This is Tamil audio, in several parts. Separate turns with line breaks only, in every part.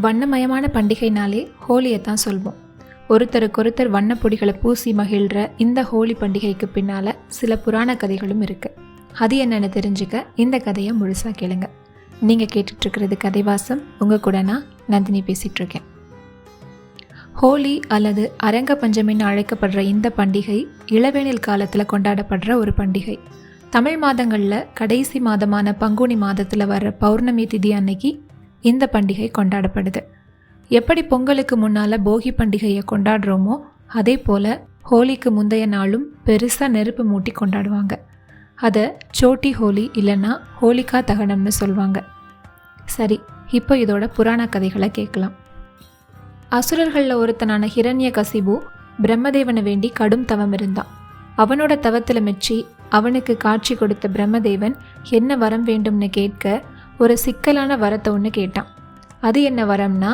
வண்ணமயமான பண்டிகைனாலே ஹோலியை தான் சொல்வோம். ஒருத்தருக்கொருத்தர் வண்ணப்பொடிகளை பூசி மகிழ்கிற இந்த ஹோலி பண்டிகைக்கு பின்னால் சில புராண கதைகளும் இருக்குது அது என்னென்னு தெரிஞ்சுக்க இந்த கதையை முழுசாக கேளுங்க. நீங்கள் கேட்டுட்ருக்கிறது கதைவாசம். உங்கள் கூட நான் நந்தினி பேசிகிட்ருக்கேன் ஹோலி அல்லது அரங்க பஞ்சமின்னு அழைக்கப்படுற இந்த பண்டிகை இளவேனில் காலத்தில் கொண்டாடப்படுற ஒரு பண்டிகை. தமிழ் மாதங்களில் கடைசி மாதமான பங்குனி மாதத்தில் வர்ற பௌர்ணமி திதி அன்னைக்கு இந்த பண்டிகை கொண்டாடப்படுது. எப்படி பொங்கலுக்கு முன்னால் போகி பண்டிகையை கொண்டாடுறோமோ அதே போல் ஹோலிக்கு முந்தைய நாளும் பெருசாக நெருப்பு மூட்டி கொண்டாடுவாங்க. அதை சோட்டி ஹோலி இல்லைன்னா ஹோலிகா தகனம்னு சொல்லுவாங்க சரி இப்போ இதோட புராண கதைகளை கேட்கலாம். அசுரர்களில் ஒருத்தனான ஹிரண்ய கசிபு பிரம்மதேவனை வேண்டி கடும் தவம் இருந்தான். அவனோட தவத்தில் மெச்சி அவனுக்கு காட்சி கொடுத்த பிரம்மதேவன் என்ன வரம் வேண்டும்னு கேட்க ஒரு சிக்கலான வரத்தை ஒன்று கேட்டான். அது என்ன வரம்னா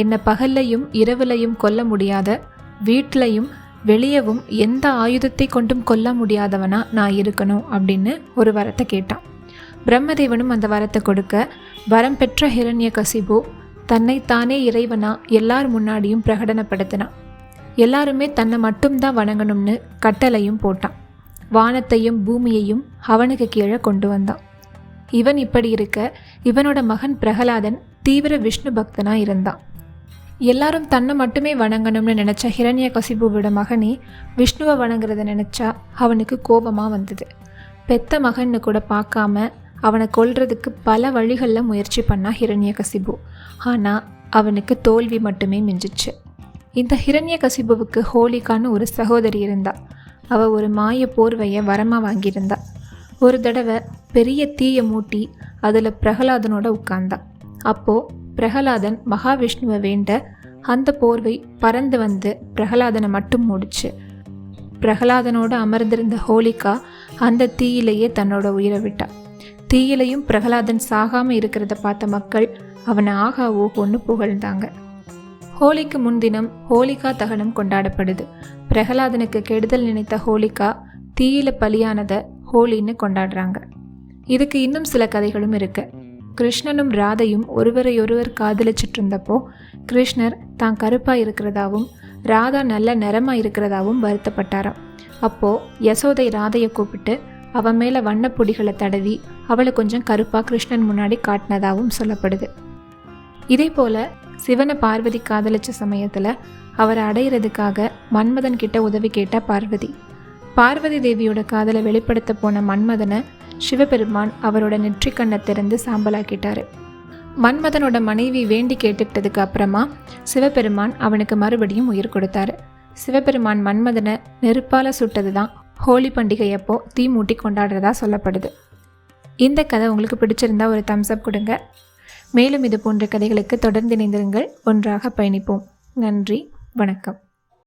என்னை பகல்லையும் இரவுலையும் கொல்ல முடியாத வீட்லையும் வெளியவும் எந்த ஆயுதத்தை கொண்டும் கொல்ல முடியாதவனா நான் இருக்கணும் அப்படின்னு ஒரு வரத்தை கேட்டான். பிரம்மதேவனும் அந்த வரத்தை கொடுக்க வரம் பெற்ற ஹிரண்ய கசிபு தன்னைத்தானே இறைவனா எல்லார் முன்னாடியும் பிரகடனப்படுத்தினான். எல்லாருமே தன்னை மட்டும்தான் வணங்கணும்னு கட்டளையும் போட்டான். வானத்தையும் பூமியையும் அவனுக்கு கீழே கொண்டு வந்தான். இவன் இப்படி இருக்க இவனோட மகன் பிரகலாதன் தீவிர விஷ்ணு பக்தனாக இருந்தான். எல்லாரும் தன்னை மட்டுமே வணங்கணும்னு நினச்ச ஹிரண்ய கசிபுவோட மகனே விஷ்ணுவை வணங்குறத நினச்சா அவனுக்கு கோபமாக வந்தது. பெத்த மகன்னு கூட பார்க்காம அவனை கொல்றதுக்கு பல வழிகளில் முயற்சி பண்ணா ஹிரண்ய கசிபு ஆனால் அவனுக்கு தோல்வி மட்டுமே மிஞ்சிச்சு. இந்த ஹிரண்ய கசிபுவுக்கு ஹோலிகான்னு ஒரு சகோதரி இருந்தா. அவள் ஒரு மாய போர்வையை வரமாக வாங்கியிருந்தா. ஒரு தடவை பெரிய தீயை மூட்டி அதில் பிரகலாதனோட உட்கார்ந்தான் அப்போது பிரகலாதன் மகாவிஷ்ணுவை வேண்ட அந்த போர்வை பறந்து வந்து பிரகலாதனை மட்டும் மூடிச்சு. பிரகலாதனோடு அமர்ந்திருந்த ஹோலிகா அந்த தீயிலேயே தன்னோட உயிரை விட்டா. தீயிலையும் பிரகலாதன் சாகாமல் இருக்கிறத பார்த்த மக்கள் அவனை ஆகா ஓகோன்னு புகழ்ந்தாங்க. ஹோலிக்கு முன்தினம் ஹோலிகா தகனம் கொண்டாடப்படுது. பிரகலாதனுக்கு கெடுதல் நினைத்த ஹோலிகா தீயில பலியானதை ஹோலின்னு கொண்டாடுறாங்க. இதுக்கு இன்னும் சில கதைகளும் இருக்கு. கிருஷ்ணனும் ராதையும் ஒருவரையொருவர் காதலிச்சிட்டு இருந்தப்போ கிருஷ்ணர் தான் கருப்பாக இருக்கிறதாவும் ராதா நல்ல நிறமாக இருக்கிறதாவும் வருத்தப்பட்டாராம். அப்போது யசோதை ராதையை கூப்பிட்டு அவன் மேலே வண்ணப்பொடிகளை தடவி அவளை கொஞ்சம் கருப்பாக கிருஷ்ணன் முன்னாடி காட்டினதாகவும் சொல்லப்படுது. இதே போல் சிவனை பார்வதி காதலிச்ச சமயத்தில் அவரை அடையிறதுக்காக மன்மதன் கிட்ட உதவி கேட்ட பார்வதி. பார்வதி தேவியோட காதலை வெளிப்படுத்த போன மன்மதனை சிவபெருமான் அவரோட நெற்றிக்கண்ணை திறந்து சாம்பலாக்கிட்டார். மன்மதனோட மனைவி வேண்டி கேட்டுக்கிட்டதுக்கு அப்புறமா சிவபெருமான் அவனுக்கு மறுபடியும் உயிர் கொடுத்தாரு. சிவபெருமான் மன்மதனை நெருப்பால சுட்டது தான் ஹோலி பண்டிகையப்போ தீ மூட்டி கொண்டாடுறதா சொல்லப்படுது. இந்த கதை உங்களுக்கு பிடிச்சிருந்தா ஒரு தம்ஸ் அப் கொடுங்க. மேலும் இது போன்ற கதைகளுக்கு தொடர்ந்து இணைந்திருங்கள். ஒன்றாக பயணிப்போம். நன்றி வணக்கம்.